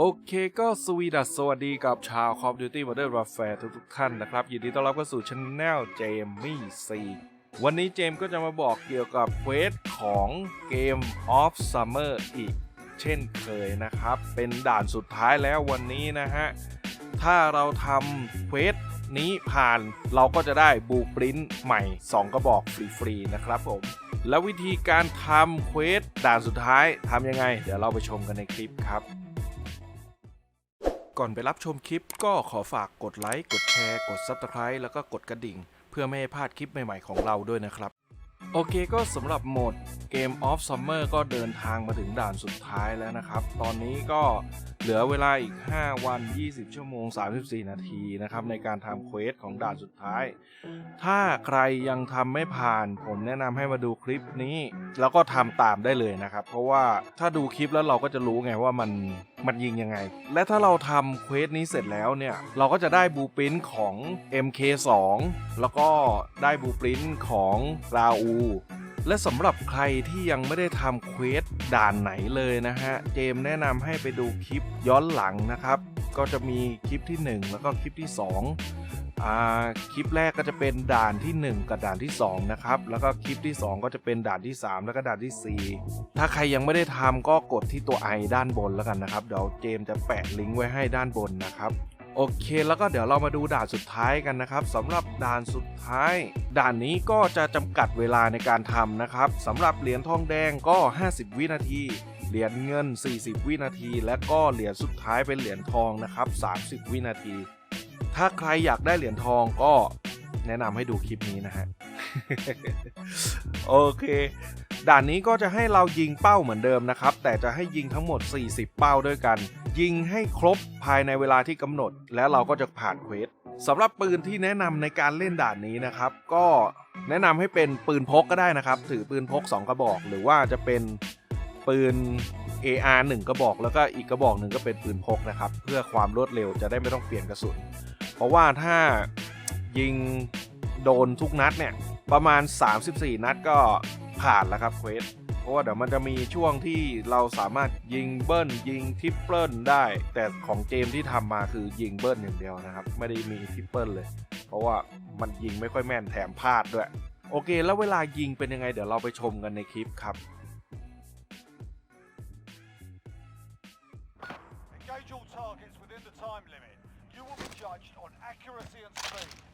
โอเคก็สวีดัสสวัสดีกับชาว Call of Duty Modern Warfare ทุกๆท่านนะครับ ยินดีต้อนรับเข้าสู่ช anel เจมมี่ซีวันนี้เจมก็จะมาบอกเกี่ยวกับเควสของเกม of Summer อีก เช่นเคยนะครับ เป็นด่านสุดท้ายแล้ววันนี้นะฮะ ถ้าเราทำเควสนี้ผ่านเราก็จะได้บูปรินต์ใหม่ 2 กระบอกฟรีๆนะครับผม แล้ววิธีการทำเควสด่านสุดท้ายทำยังไง เดี๋ยวเราไปชมกันในคลิปครับ ก่อนไปรับชมคลิปก็ขอฝากกดไลค์ กดแชร์ กด Subscribe แล้วก็กดกระดิ่ง เพื่อไม่ให้พลาดคลิปใหม่ ๆ ของเราด้วยนะครับ โอเคก็สำหรับโหมดเกม of Summer ก็เดินทางมาถึงด่านสุดท้ายแล้วนะครับ ตอนนี้ก็ เหลือเวลาอีก 5 วัน 20 ชั่วโมง 34 นาทีนะครับในการทำเควสของด่านสุดท้าย ถ้าใครยังทำไม่ผ่าน ผมแนะนำให้มาดูคลิปนี้ แล้วก็ทำตามได้เลยนะครับ เพราะว่าถ้าดูคลิปแล้วเราก็จะรู้ไงว่ามันมันยิงยังไง และถ้าเราทำเควสนี้เสร็จแล้วเนี่ย เราก็จะได้บูปรินของ MK2 แล้วก็ได้บูปรินของราอู และสำหรับใครที่ยังไม่ได้ทำเควสด่านไหนเลยนะฮะ เจมแนะนำให้ไปดูคลิปย้อนหลังนะครับ ก็จะมีคลิปที่ 1 แล้วก็คลิปที่ 2อ่าคลิปแรกก็จะเป็นด่านที่ 1 กับด่านที่ 2 นะครับ แล้วก็คลิปที่ 2 ก็จะเป็นด่านที่ 3 แล้วก็ด่านที่ 4 ถ้าใครยังไม่ได้ทำก็กดที่ตัวไอด้านบนแล้วกันนะครับ เดี๋ยวเจมจะแปะลิงก์ไว้ให้ด้านบนนะครับ โอเค แล้วก็เดี๋ยวเรามาดูด่านสุดท้ายกันนะครับสำหรับด่านสุดท้าย ด่านนี้ก็จะจำกัดเวลาในการทำนะครับสำหรับเหรียญทองแดงก็ 50 วินาที เหรียญเงิน 40 วินาที และก็เหรียญสุดท้ายเป็นเหรียญทองนะครับ 30 วินาที ถ้าใครอยากได้เหรียญทองก็แนะนำให้ดูคลิปนี้นะฮะโอเค ด่านนี้ก็จะให้เรายิงเป้าเหมือนเดิมนะครับ แต่จะให้ยิงทั้งหมด 40 เป้าด้วยกัน ยิงให้ครบภายในเวลาที่กำหนด แล้วเราก็จะผ่านเควสสำหรับปืนที่แนะนำในการเล่นด่านนี้นะครับ ก็แนะนำให้เป็นปืนพกก็ได้นะครับ ถือปืนพก 2 กระบอก หรือว่าจะเป็นปืน AR 1 กระบอก แล้วก็อีกกระบอกหนึ่งก็เป็นปืนพกนะครับ เพื่อความรวดเร็วจะได้ไม่ต้องเปลี่ยนกระสุน เพราะว่าถ้ายิงโดนทุกนัดเนี่ยประมาณ 34 นัดก็ ผ่านแล้วครับเควสเพราะว่าเดี๋ยวมันจะมีช่วงที่เราสามารถยิงเบิ้ลยิงทริปเปิลได้ แต่ของเกมที่ทำมาคือยิงเบิ้ลอย่างเดียวนะครับ ไม่ได้มีทริปเปิลเลย เพราะว่ามันยิงไม่ค่อยแม่นแถมพลาดด้วย โอเค แล้วเวลายิงเป็นยังไงเดี๋ยวเราไปชมกันในคลิปครับ Engage all targets within the time limit. You will be judged on accuracy and speed.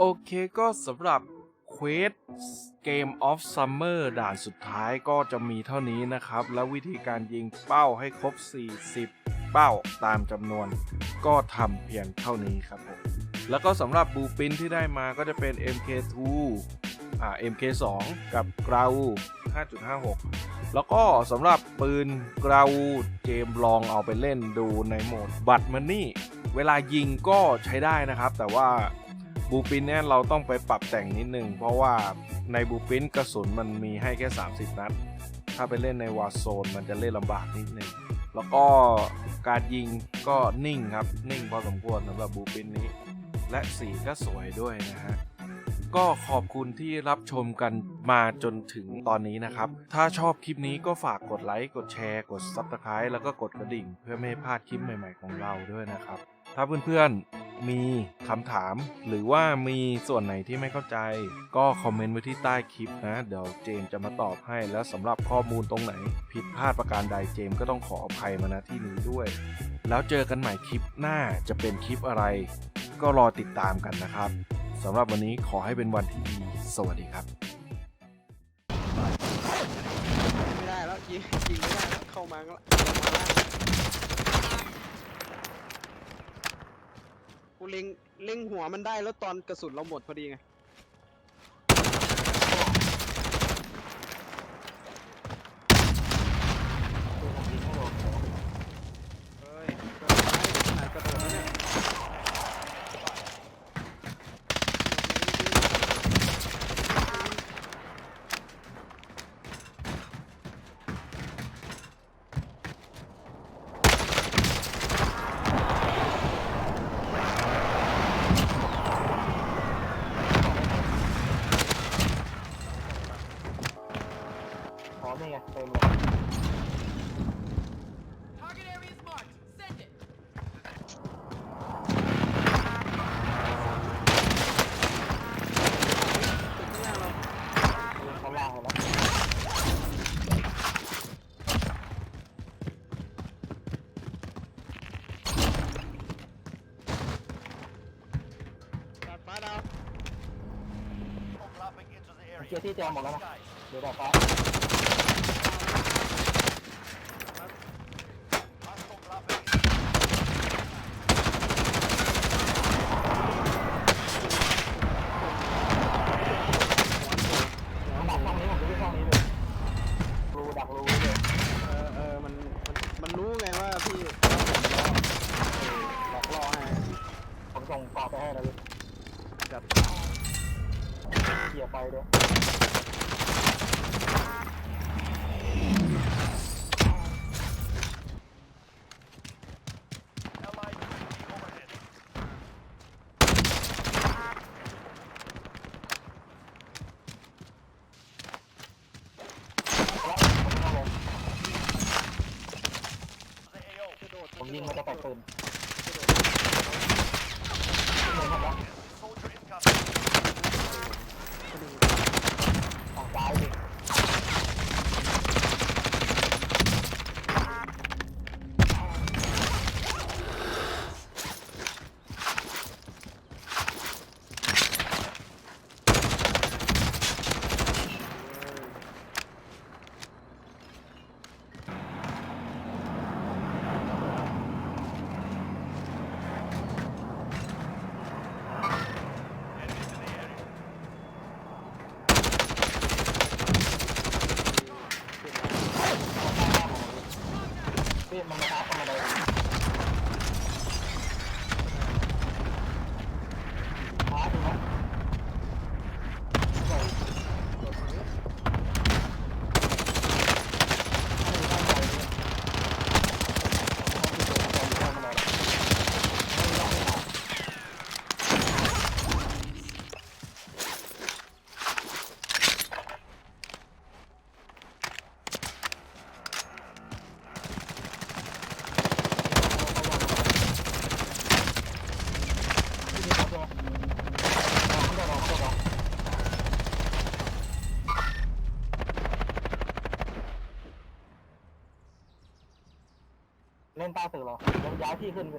โอเคก็สำหรับเควส Game of Summer ด่านสุดท้ายก็จะมีเท่านี้นะครับ แล้ววิธีการยิงเป้าให้ครบ 40 เป้าตามจำนวน ก็ทำเพียงเท่านี้ครับผมแล้วก็สำหรับบูปินที่ได้มาก็จะเป็น MK2 อ่า MK2 กับกราว5.56 แล้วก็สำหรับปืนกราวเจมลองเอาไปเล่นดูในโหมดบัตมันนี่ เวลายิงก็ใช้ได้นะครับ แต่ว่า บูปินเนี่ยเราต้องไปปรับแต่งนิดนึง เพราะว่าในบูปินกระสุนมันมีให้แค่ 30 นัด ถ้าไปเล่นในวาร์โซนมันจะเล่นลำบากนิดนึง แล้วก็การยิงก็นิ่งครับ นิ่งพอสมควรสำหรับบูปินนี้ และสีก็สวยด้วยนะฮะก็ขอบคุณที่รับชมกันมาจนถึงตอนนี้นะครับ ถ้าชอบคลิปนี้ก็ฝากกดไลค์ กดแชร์ กด Subscribe แล้วก็กดกระดิ่ง เพื่อไม่ให้พลาดคลิปใหม่ๆของเราด้วยนะครับ ถ้าเพื่อนๆ มีคำถาม หรือว่ามีส่วนไหนที่ไม่เข้าใจ ก็คอมเมนต์ไว้ที่ใต้คลิปนะ เดี๋ยวเจมส์จะมาตอบให้ แล้วสำหรับข้อมูลตรงไหน ผิดพลาดประการใดเจมส์ก็ต้องขออภัยมาณที่นี้ด้วย แล้วเจอกันใหม่คลิปหน้าจะเป็นคลิปอะไร ก็รอติดตามกันนะครับสำหรับวันนี้ขอให้เป็นวันที่ดีสวัสดีครับไม่ได้แล้วยิงยิงไม่ได้แล้วเข้ามาก็ กูเล็งเล็งหัวมันได้แล้วตอนกระสุนเราหมดพอดีไงเฮ้ยกระโดดได้ขนาดกระโดดแล้วเนี่ย อ๋อนี่ไงเต็มเลย Target area is marked. Send it. ตึกข้างหน้าเรา ข้างล่างเลยนะ ดาดฟ้าดาว Overlapping into the เกียร์ที่แจมหมดแล้วนะเดี๋ยวบอกฟ้าดักช่องนี้ผมจะวิ่งช่องนี้เลยรูดักรูเลย เออเออมันมันมันรู้ไงว่าพี่หลอกล่อให้ ผมส่งกรอบไปให้นะพี่ จัด เคลียร์ไฟด้วย Allied UAV overhead. แล้วผมไม่ลง The AO. กระโดด ผมยิงมันจะแตกปืน กระโดด ยิงเลยครับแล้ว Soldier incoming. ฝั่งซ้ายดิ Enemies in the area. พี่มันมาทับเข้ามาเลยมาถึงแล้วโอ้ย กระโดดฝั่งนี้ ถ้าไม่ตั้งใจเนี่ยผมต้องติดตัวใจอยู่ข้างมันเลยไม่ยอมไม่มา เล่น ใต้ตึกเหรอเดี๋ยวย้ายที่ขึ้นไป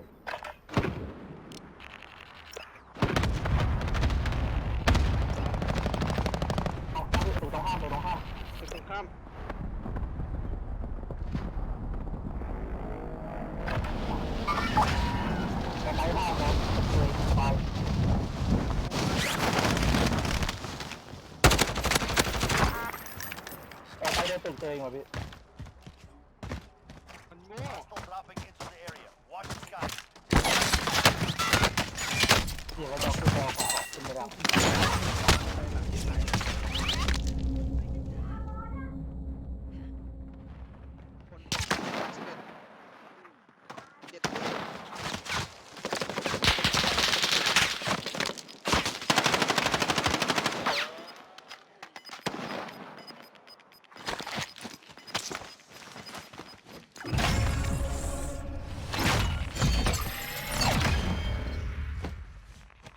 เอาตึกตรงข้ามไปตรงข้ามตึกตรงข้ามไปไล่ล่าแล้วเลยไปเอาไปในตึกตัวเองเหรอพี่ มันโง่ Last overlapping into the area. Watch the sky. เดี๋ยวเราบอกคุณบอกคุณบอก